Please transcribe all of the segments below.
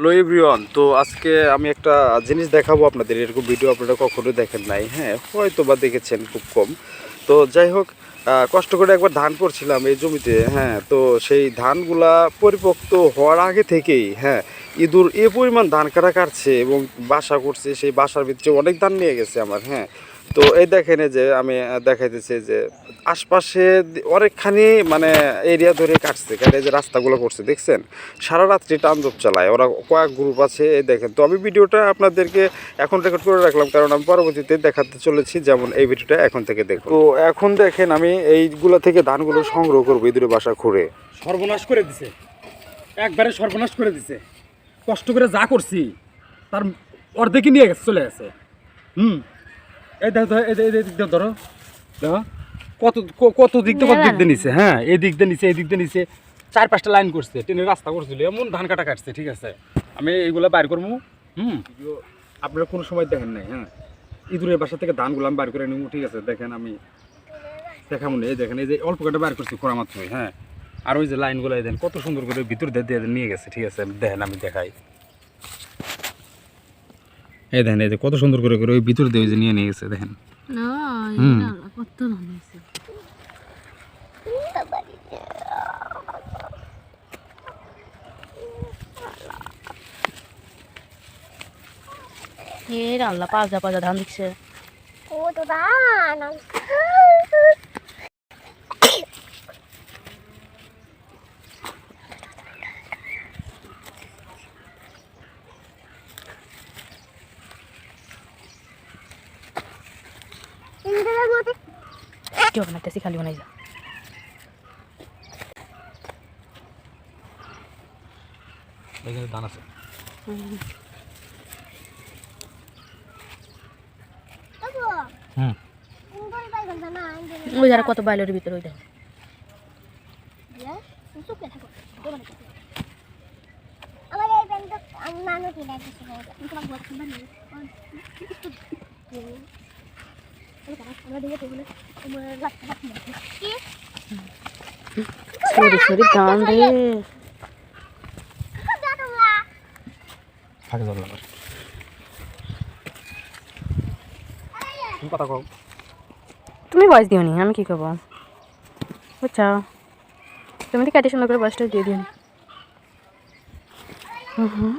Hello everyone তো আজকে আমি একটা জিনিস দেখাবো আপনাদের। এরকম ভিডিও আপনারা কখনো দেখেন নাই হ্যাঁ? হয়তো বা দেখেছেন খুব কম। তো যাই হোক কষ্ট করে একবার ধান করছিলাম এই জমিতে হ্যাঁ? তো সেই ধানগুলা পরিপক্ত হওয়ার আগে থেকেই হ্যাঁ ইঁদুর এ পরিমাণ ধান কাটা কাটছে এবং বাসা করছে, সেই বাসার ভিতরে অনেক ধান নিয়ে গেছে আমার হ্যাঁ? তো এই দেখেন যে আমি দেখাইতেছি যে আশপাশে অনেকখানি মানে এরিয়া ধরে কাটছে। কাটে যে রাস্তাগুলো করছে, দেখছেন? সারা রাত্রি তাণ্ডব চালায়। ওরা কয়েক গ্রুপ আছে, এই দেখেন। তো আমি ভিডিওটা আপনাদেরকে এখন রেকর্ড করে রাখলাম, কারণ আমি পরবর্তীতে দেখাতে চলেছি যেমন এই ভিডিওটা এখন থেকে দেখুন। তো এখন দেখেন আমি এইগুলো থেকে ধানগুলো সংগ্রহ করব ইঁদুরে বাসা খুঁড়ে। সর্বনাশ করে দিছে। একবারে সর্বনাশ করে দিছে। কষ্ট করে যা করছি, তার অর্ধেকই নিয়ে গেছে, চলে গেছে। হুম? এই দেখো দেখো, এই যে- এই যে এই দিক দিয়ে ধরো। দেখো কত কত দিক দিক দিয়ে নিছে হ্যাঁ এই দিয়ে নিছে এই দিয়ে নিছে। চার পাঁচটা লাইন করছে ট্রেনের রাস্তা করছিল এমন ধান কাটা কাটছে ঠিক আছে। আমি এইগুলো বাইর করব হুম? আপনারা কোনো সময় দেখেন নাই হ্যাঁ? ইঁদুরের বাসা থেকে ধানগুলো আমি বাইর করে নেব ঠিক আছে? দেখেন আমি দেখাবো না এই দেখেন এই যে অল্প কাটা বাইর করছি খোঁড়া মাত্রই হ্যাঁ? আর ওই যে লাইনগুলো দেন কত সুন্দর করে ভিতর দিয়ে নিয়ে গেছে ঠিক আছে? দেখেন আমি দেখাই। এই দেখেন এই যে কত সুন্দর করে করে ওই ভিতর দিয়ে যে নিয়ে নিয়ে গেছে দেখেন। এই রান্না পাজা পাজা ধান দিচ্ছে। ও তো কেউ বানাইতেছি খালি বানাই যা এখানে ধান আছে কত বাইলের ভিতরে ওইটা আমরা দিয়ে দেবো তোমার লাগতে পারছি কি সরি সরি ধান রে দাদা ফাঁকে ধরলাম আর। তুমি কথা কও তুমি বয়স দিও নি আমি কি করব বুঝছ তুমি তো কেটে সুন্দর করে বয়সটা দিয়ে দিও নি। হুম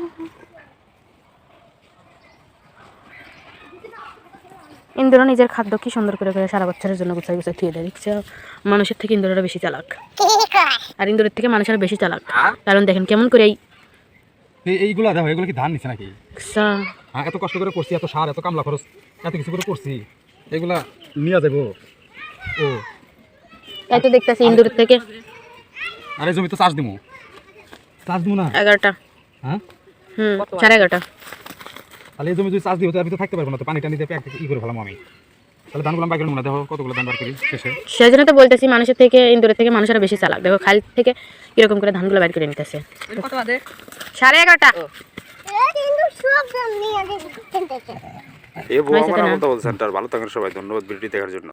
ইন্দুরা নিজের খাদ্য কি সুন্দর করে করে সারা বছরের জন্য গুছাই গুছাই থুয়ে দেয় দেখছ? মানুষের থেকে ইন্দুরেরা বেশি চালাক। আর ইন্দুরের থেকে মানুষের বেশি চালাক। কারণ দেখেন কেমন করে এই এই এইগুলা দেখো এগুলো কি ধান নিছে নাকি? দেখছ? হ্যাঁ এত কষ্ট করে করছি এত সার এত কামলা খরচ এত কিছু করে করছি। এগুলা নিয়ে যাব ও। এই তো দেখতেছি ইন্দুরের থেকে। আরে জমি তো চাষ দিমু? চাষ দিমু না? এগারোটা। হ্যাঁ? হুম সাড়ে এগারোটা। তাহলে এই জমি যদি চাষ দিই তার আমি তো থাকতে পারব না তো। পানি টানি প্যাক ই করে ফেলাম আমি। তাহলে ধানগুলো আমি বাইকের মনে দেখো কতগুলো ধান বার করি শেষে। সেই জন্য তো বলতেছি মানুষের থেকে ইন্দোরের থেকে মানুষেরা বেশি চালাক। দেখো খাল থেকে এরকম করে ধানগুলো বাইর করে নিতেছে। সাড়ে এগারোটা। এ বউ আমার তো বলছেন তার ভালো থাকেন সবাই। ধন্যবাদ ভিডিওটি দেখার জন্য।